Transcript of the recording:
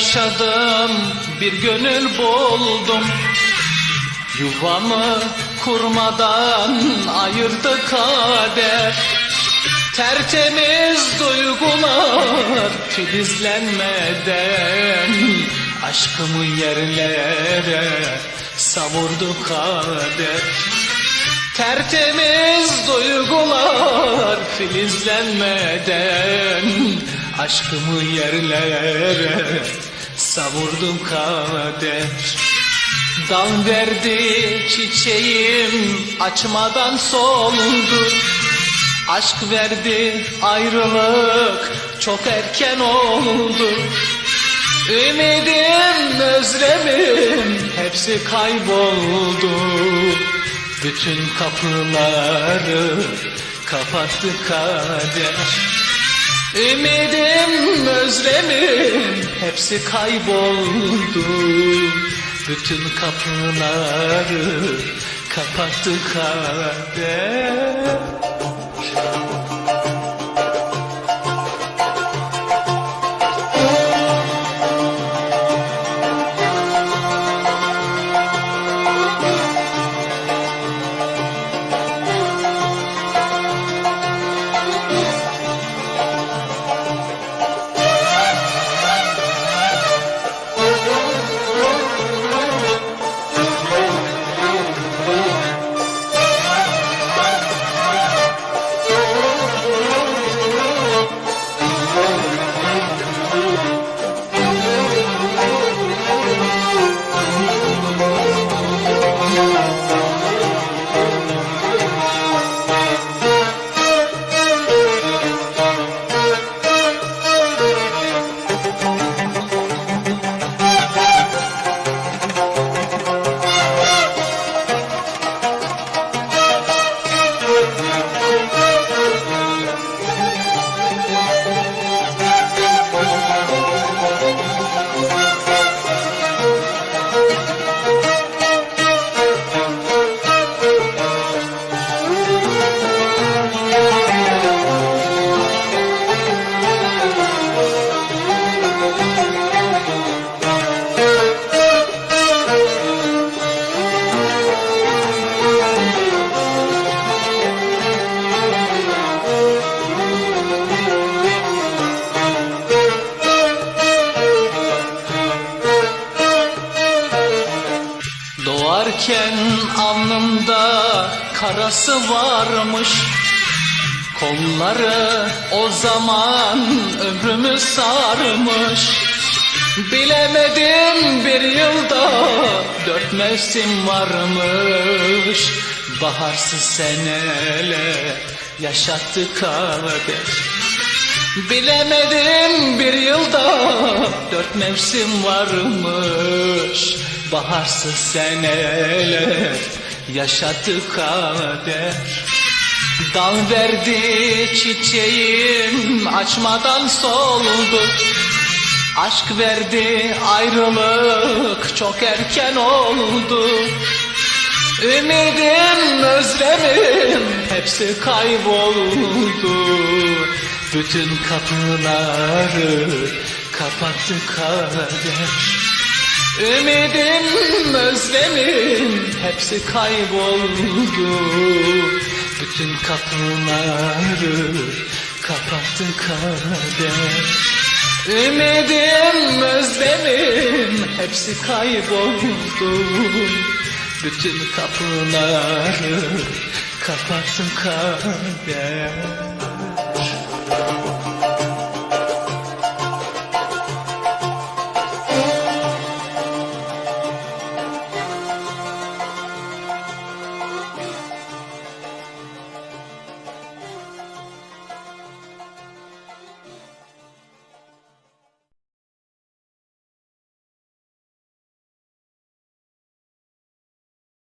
yaşadım bir gönül buldum. Yuvamı kurmadan ayırdı kader. Tertemiz duygular filizlenmeden Aşkımı yerlere savurdu kader. Tertemiz duygular filizlenmeden Aşkımı yerlere savurdu kader. Dal verdi çiçeğim açmadan soldu Aşk verdi ayrılık çok erken oldu. Ümidim, özlemim hepsi kayboldu. Bütün kapıları kapattı kader Ümidim, özlemim hepsi kayboldu. Bütün kapıları kapattı kader Doğarken alnımda karası varmış. Kolları o zaman ömrümü sarmış. Bilemedim bir yılda dört mevsim varmış. Baharsız seneler yaşattı kader Bilemedim bir yılda dört mevsim varmış Baharsız seneler yaşattı kader. Dal verdi çiçeğim açmadan soldu. Aşk verdi ayrılık çok erken oldu. Ümidim, özlemim hepsi kayboldu. Bütün kapıları kapattı kader Ümidim, özlemim hepsi kayboldu. Bütün kapıları kapattı kader. Ümidim, özlemim hepsi kayboldu. Bütün kapıları kapattı kader